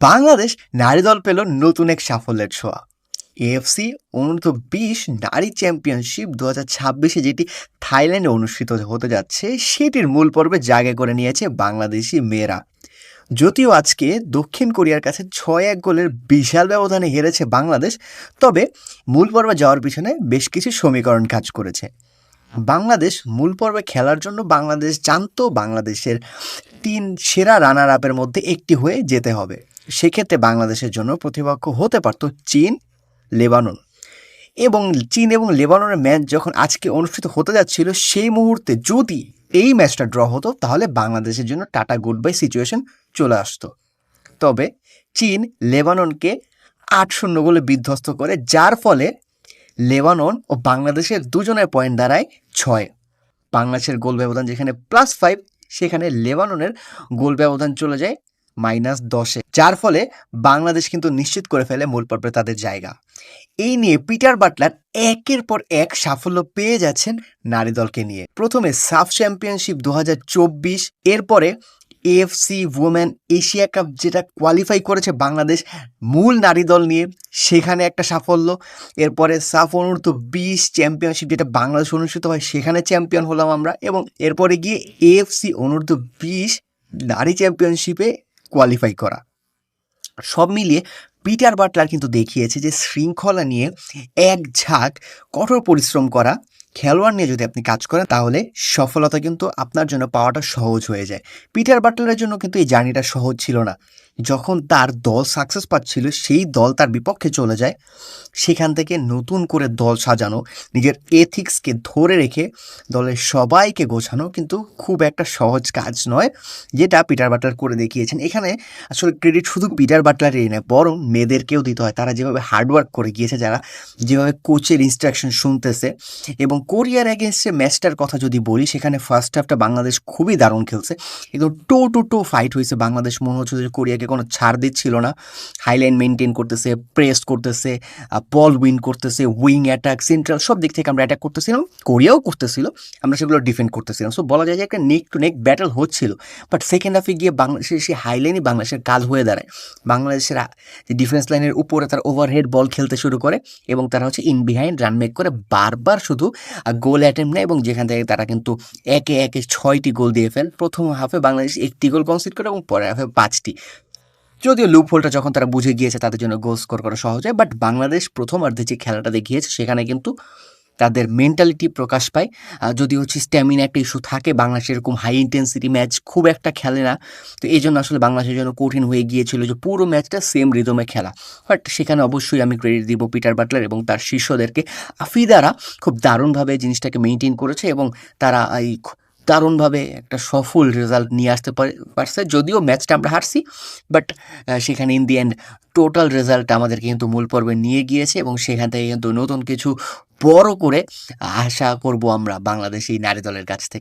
বাংলাদেশ নারী দল পেল নতুন এক সাফল্যের ছোঁয়া। এএফসি অনূর্ধ্ব বিশ নারী চ্যাম্পিয়নশিপ দু হাজার ছাব্বিশে যেটি থাইল্যান্ডে অনুষ্ঠিত হতে যাচ্ছে, সেটির মূল পর্বে জায়গা করে নিয়েছে বাংলাদেশি মেয়েরা। যদিও আজকে দক্ষিণ কোরিয়ার কাছে ছয় এক গোলের বিশাল ব্যবধানে হেরেছে বাংলাদেশ, তবে মূল পর্বে যাওয়ার পিছনে বেশ কিছু সমীকরণ কাজ করেছে। বাংলাদেশ মূল পর্বে খেলার জন্য বাংলাদেশ জানতো বাংলাদেশের তিন সেরা রানার আপের মধ্যে একটি হয়ে যেতে হবে। সেক্ষেত্রে বাংলাদেশের জন্য প্রতিপক্ষ হতে পারত চীন, লেবানন। এবং চীন এবং লেবাননের ম্যাচ যখন আজকে অনুষ্ঠিত হতে যাচ্ছিল, সেই মুহূর্তে যদি এই ম্যাচটা ড্র হতো, তাহলে বাংলাদেশের জন্য টাটা গুড বাই সিচুয়েশন চলে আসতো। তবে চীন লেবাননকে আট শূন্য গোলে বিধ্বস্ত করে, যার ফলে লেবানন ও বাংলাদেশের দুজনের পয়েন্ট দাঁড়ায় ছয়। বাংলাদেশের গোল ব্যবধান যেখানে প্লাস ফাইভ সেখানে লেবাননের গোল ব্যবধান চলে যায় মাইনাস দশে, যার ফলে বাংলাদেশ কিন্তু নিশ্চিত করে ফেলে মূল পর্বে তাদের জায়গা। এই নিয়ে পিটার বাটলার একের পর এক সাফল্য পেয়ে যাচ্ছেন নারী দলকে নিয়ে। প্রথমে সাফ চ্যাম্পিয়নশিপ দু হাজার চব্বিশ, এরপরে এএফসি ওমেন এশিয়া কাপ যেটা কোয়ালিফাই করেছে বাংলাদেশ মূল নারী দল নিয়ে, সেখানে একটা সাফল্য। এরপরে সাফ অনূর্ধ্ব বিশ চ্যাম্পিয়নশিপ যেটা বাংলাদেশ অনুষ্ঠিত হয়, সেখানে চ্যাম্পিয়ন হলাম আমরা। এবং এরপরে গিয়ে এএফসি অনূর্ধ্ব বিশ নারী চ্যাম্পিয়নশিপে কোয়ালিফাই করা। সব মিলিয়ে পিটার বাটলার কিন্তু দেখিয়েছে যে শৃঙ্খলা নিয়ে এক ঝাঁক কঠোর পরিশ্রম করা খেলোয়াড় নিয়ে যদি আপনি কাজ করেন, তাহলে সফলতা কিন্তু আপনার জন্য পাওয়াটা সহজ হয়ে যায়। পিটার বাটলারের জন্য কিন্তু এই জার্নিটা সহজ ছিল না। যখন তার দল সাকসেস পাচ্ছিল, সেই দল তার বিপক্ষে চলে যায়। সেখান থেকে নতুন করে দল সাজানো, নিজের এথিক্সকে ধরে রেখে দলের সবাইকে গোছানো কিন্তু খুব একটা সহজ কাজ নয়, যেটা পিটার বাটলার করে দেখিয়েছেন। এখানে আসলে ক্রেডিট শুধু পিটার বাটলারেরই নয়, বরং মেয়েদেরকেও দিতে হয়। তারা যেভাবে হার্ডওয়ার্ক করে গিয়েছে, যারা যেভাবে কোচের ইনস্ট্রাকশন শুনতেছে এবং কোরিয়ার অ্যাগেনস্টে ম্যাচটার কথা যদি বলি, সেখানে ফার্স্ট হাফটা বাংলাদেশ খুবই দারুণ খেলছে। কিন্তু টো টু টো ফাইট হয়েছে বাংলাদেশ। মনে হচ্ছে যে কোরিয়াকে কোনো ছাড় দিচ্ছিল না। হাইলাইন মেনটেন করতেছে প্রেস করতেছে বল উইন করতেছে উইং অ্যাটাক সেন্ট্রাল সব দিক থেকে আমরা অ্যাটাক করতেছিলাম, কোরিয়াও করতেছিল, আমরা সেগুলো ডিফেন্ড করতেছিলাম। সো বলা যায় যে একটা নেক টু নেক ব্যাটেল হচ্ছিল। বাট সেকেন্ড হাফে গিয়ে বাংলাদেশের সেই হাইলাইনই বাংলাদেশের কাল হয়ে দাঁড়ায়। বাংলাদেশের যে ডিফেন্স লাইনের উপরে তার ওভারহেড বল খেলতে শুরু করে এবং তারা হচ্ছে ইন বিহাইন্ড রান মেক করে বারবার শুধু গোল অ্যাটেম্প নেয় এবং যেখান থেকে তারা কিন্তু একে একে ছয়টি গোল দিয়ে ফেল প্রথম হাফে বাংলাদেশ একটি গোল কনসিড করে এবং পরের হাফে পাঁচটি। যদিও লুপ হোলটা যখন তারা বুঝে গিয়েছে তাদের জন্য গোল স্কোর করা সহজ হয় বাট বাংলাদেশ প্রথম অর্ধে যে খেলাটা দেখিয়েছে সেখানে কিন্তু তাদের মেন্টালিটি প্রকাশ পায়। যদি হচ্ছে স্ট্যামিনা একটা ইস্যু থাকে, বাংলাদেশ এরকম হাই ইন্টেন্সিটি ম্যাচ খুব একটা খেলে না। তো এই জন্য আসলে বাংলাদেশের জন্য কঠিন হয়ে গিয়েছিল যে পুরো ম্যাচটা সেম রিদমে খেলা। বাট সেখানে অবশ্যই আমি ক্রেডিট দিব পিটার বাটলার এবং তার শিষ্যদেরকে। আফিদারা খুব দারুণভাবে জিনিসটাকে মেনটেন করেছে এবং তারা এই দারুণভাবে একটা সফল রেজাল্ট নিয়ে আসতে পারে- পারছে। যদিও ম্যাচটা আমরা হারছি বাট সেখানে in the end total result আমাদেরকে কিন্তু মূল পর্বে নিয়ে গিয়েছে এবং সেখান থেকে কিন্তু নতুন কিছু বড় করে আশা করব আমরা বাংলাদেশি নারী দলের কাছ থেকে।